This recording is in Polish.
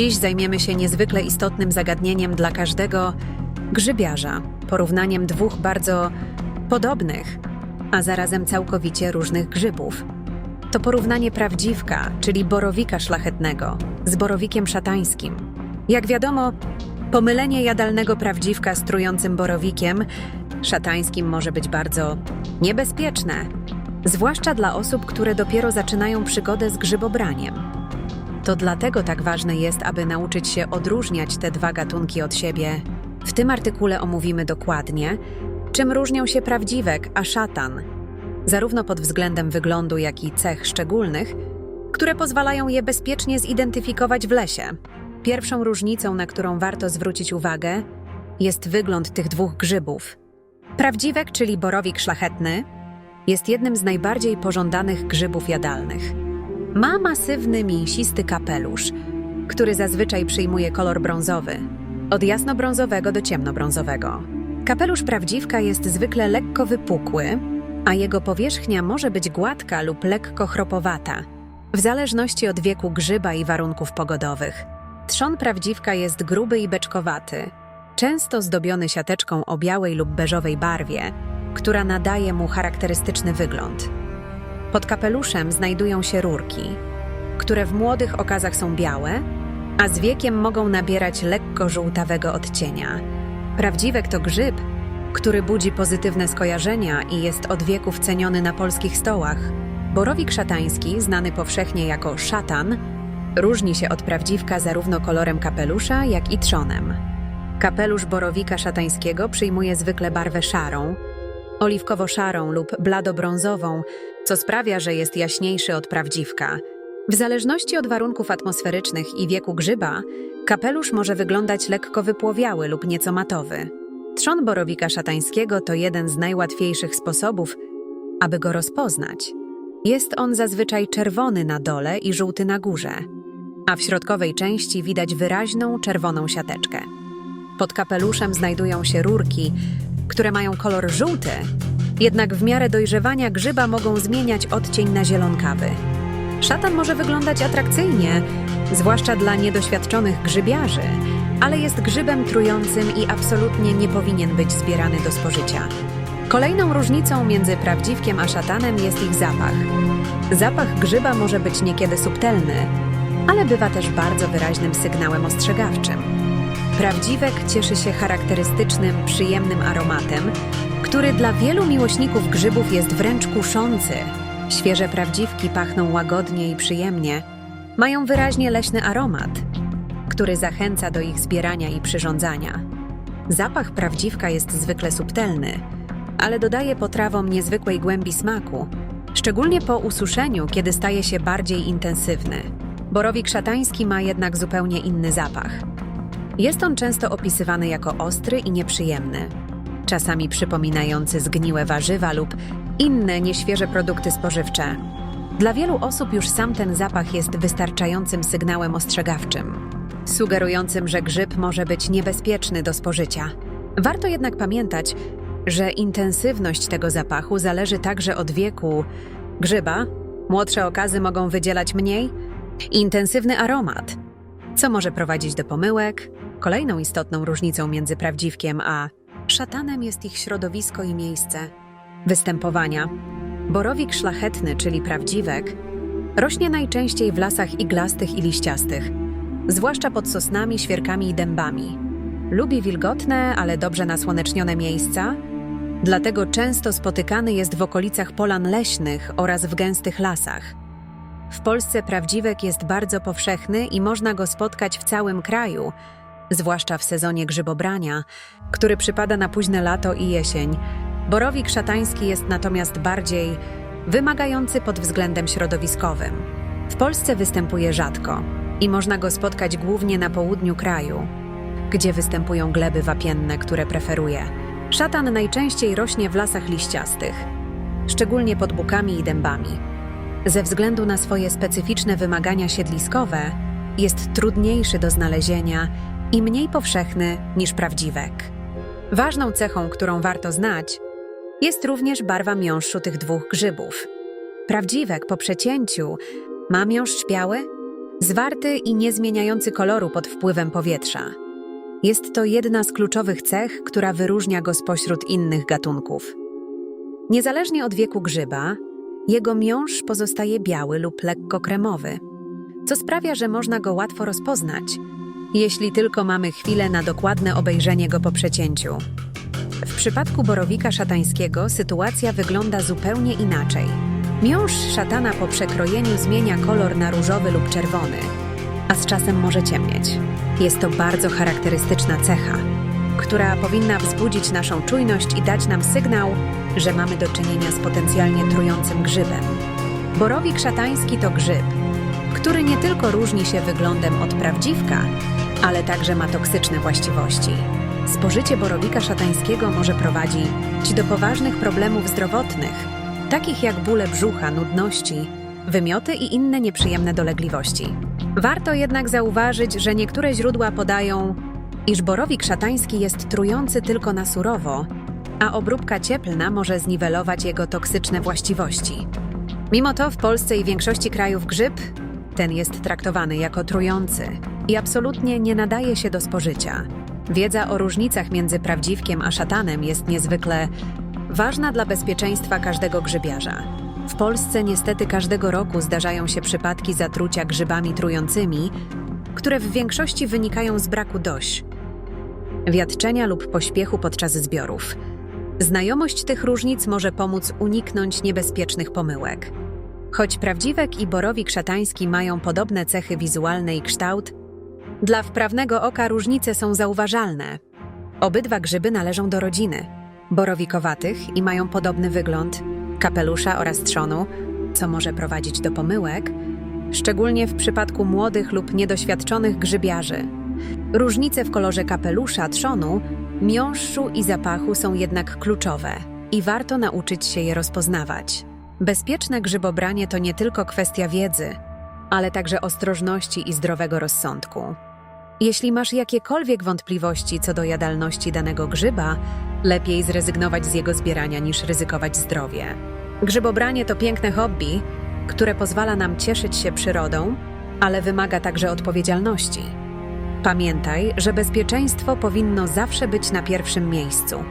Dziś zajmiemy się niezwykle istotnym zagadnieniem dla każdego grzybiarza porównaniem dwóch bardzo podobnych, a zarazem całkowicie różnych grzybów. To porównanie prawdziwka, czyli borowika szlachetnego, z borowikiem szatańskim. Jak wiadomo, pomylenie jadalnego prawdziwka z trującym borowikiem szatańskim może być bardzo niebezpieczne, zwłaszcza dla osób, które dopiero zaczynają przygodę z grzybobraniem. To dlatego tak ważne jest, aby nauczyć się odróżniać te dwa gatunki od siebie. W tym artykule omówimy dokładnie, czym różnią się prawdziwek a szatan, zarówno pod względem wyglądu, jak i cech szczególnych, które pozwalają je bezpiecznie zidentyfikować w lesie. Pierwszą różnicą, na którą warto zwrócić uwagę, jest wygląd tych dwóch grzybów. Prawdziwek, czyli borowik szlachetny, jest jednym z najbardziej pożądanych grzybów jadalnych. Ma masywny, mięsisty kapelusz, który zazwyczaj przyjmuje kolor brązowy, od jasnobrązowego do ciemnobrązowego. Kapelusz prawdziwka jest zwykle lekko wypukły, a jego powierzchnia może być gładka lub lekko chropowata, w zależności od wieku grzyba i warunków pogodowych. Trzon prawdziwka jest gruby i beczkowaty, często zdobiony siateczką o białej lub beżowej barwie, która nadaje mu charakterystyczny wygląd. Pod kapeluszem znajdują się rurki, które w młodych okazach są białe, a z wiekiem mogą nabierać lekko żółtawego odcienia. Prawdziwek to grzyb, który budzi pozytywne skojarzenia i jest od wieków ceniony na polskich stołach. Borowik szatański, znany powszechnie jako szatan, różni się od prawdziwka zarówno kolorem kapelusza, jak i trzonem. Kapelusz borowika szatańskiego przyjmuje zwykle barwę szarą, oliwkowo-szarą lub blado-brązową, co sprawia, że jest jaśniejszy od prawdziwka. W zależności od warunków atmosferycznych i wieku grzyba, kapelusz może wyglądać lekko wypłowiały lub nieco matowy. Trzon borowika szatańskiego to jeden z najłatwiejszych sposobów, aby go rozpoznać. Jest on zazwyczaj czerwony na dole i żółty na górze, a w środkowej części widać wyraźną czerwoną siateczkę. Pod kapeluszem znajdują się rurki, które mają kolor żółty, jednak w miarę dojrzewania grzyba mogą zmieniać odcień na zielonkawy. Szatan może wyglądać atrakcyjnie, zwłaszcza dla niedoświadczonych grzybiarzy, ale jest grzybem trującym i absolutnie nie powinien być zbierany do spożycia. Kolejną różnicą między prawdziwkiem a szatanem jest ich zapach. Zapach grzyba może być niekiedy subtelny, ale bywa też bardzo wyraźnym sygnałem ostrzegawczym. Prawdziwek cieszy się charakterystycznym, przyjemnym aromatem, który dla wielu miłośników grzybów jest wręcz kuszący. Świeże prawdziwki pachną łagodnie i przyjemnie, mają wyraźnie leśny aromat, który zachęca do ich zbierania i przyrządzania. Zapach prawdziwka jest zwykle subtelny, ale dodaje potrawom niezwykłej głębi smaku, szczególnie po ususzeniu, kiedy staje się bardziej intensywny. Borowik szatański ma jednak zupełnie inny zapach. Jest on często opisywany jako ostry i nieprzyjemny, czasami przypominający zgniłe warzywa lub inne nieświeże produkty spożywcze. Dla wielu osób już sam ten zapach jest wystarczającym sygnałem ostrzegawczym, sugerującym, że grzyb może być niebezpieczny do spożycia. Warto jednak pamiętać, że intensywność tego zapachu zależy także od wieku grzyba. Młodsze okazy mogą wydzielać mniej intensywny aromat, co może prowadzić do pomyłek. Kolejną istotną różnicą między prawdziwkiem a szatanem jest ich środowisko i miejsce występowania. Borowik szlachetny, czyli prawdziwek, rośnie najczęściej w lasach iglastych i liściastych, zwłaszcza pod sosnami, świerkami i dębami. Lubi wilgotne, ale dobrze nasłonecznione miejsca, dlatego często spotykany jest w okolicach polan leśnych oraz w gęstych lasach. W Polsce prawdziwek jest bardzo powszechny i można go spotkać w całym kraju, zwłaszcza w sezonie grzybobrania, który przypada na późne lato i jesień. Borowik szatański jest natomiast bardziej wymagający pod względem środowiskowym. W Polsce występuje rzadko i można go spotkać głównie na południu kraju, gdzie występują gleby wapienne, które preferuje. Szatan najczęściej rośnie w lasach liściastych, szczególnie pod bukami i dębami. Ze względu na swoje specyficzne wymagania siedliskowe, jest trudniejszy do znalezienia i mniej powszechny niż prawdziwek. Ważną cechą, którą warto znać, jest również barwa miąższu tych dwóch grzybów. Prawdziwek po przecięciu ma miąższ biały, Zwarty i niezmieniający koloru pod wpływem powietrza. Jest to jedna z kluczowych cech, która wyróżnia go spośród innych gatunków. Niezależnie od wieku grzyba, jego miąższ pozostaje biały lub lekko kremowy, co sprawia, że można go łatwo rozpoznać, jeśli tylko mamy chwilę na dokładne obejrzenie go po przecięciu. W przypadku borowika szatańskiego sytuacja wygląda zupełnie inaczej. Miąższ szatana po przekrojeniu zmienia kolor na różowy lub czerwony, a z czasem może ciemnieć. Jest to bardzo charakterystyczna cecha, która powinna wzbudzić naszą czujność i dać nam sygnał, że mamy do czynienia z potencjalnie trującym grzybem. Borowik szatański to grzyb, który nie tylko różni się wyglądem od prawdziwka, ale także ma toksyczne właściwości. Spożycie borowika szatańskiego może prowadzić do poważnych problemów zdrowotnych, takich jak bóle brzucha, nudności, wymioty i inne nieprzyjemne dolegliwości. Warto jednak zauważyć, że niektóre źródła podają, iż borowik szatański jest trujący tylko na surowo, a obróbka cieplna może zniwelować jego toksyczne właściwości. Mimo to w Polsce i większości krajów grzyb ten jest traktowany jako trujący i absolutnie nie nadaje się do spożycia. Wiedza o różnicach między prawdziwkiem a szatanem jest niezwykle ważna dla bezpieczeństwa każdego grzybiarza. W Polsce niestety każdego roku zdarzają się przypadki zatrucia grzybami trującymi, które w większości wynikają z braku dość, wiatczenia lub pośpiechu podczas zbiorów. Znajomość tych różnic może pomóc uniknąć niebezpiecznych pomyłek. Choć prawdziwek i borowik szatański mają podobne cechy wizualne i kształt, dla wprawnego oka różnice są zauważalne. Obydwa grzyby należą do rodziny borowikowatych i mają podobny wygląd kapelusza oraz trzonu, co może prowadzić do pomyłek, szczególnie w przypadku młodych lub niedoświadczonych grzybiarzy. Różnice w kolorze kapelusza, trzonu, miąższu i zapachu są jednak kluczowe i warto nauczyć się je rozpoznawać. Bezpieczne grzybobranie to nie tylko kwestia wiedzy, ale także ostrożności i zdrowego rozsądku. Jeśli masz jakiekolwiek wątpliwości co do jadalności danego grzyba, lepiej zrezygnować z jego zbierania niż ryzykować zdrowie. Grzybobranie to piękne hobby, które pozwala nam cieszyć się przyrodą, ale wymaga także odpowiedzialności. Pamiętaj, że bezpieczeństwo powinno zawsze być na pierwszym miejscu.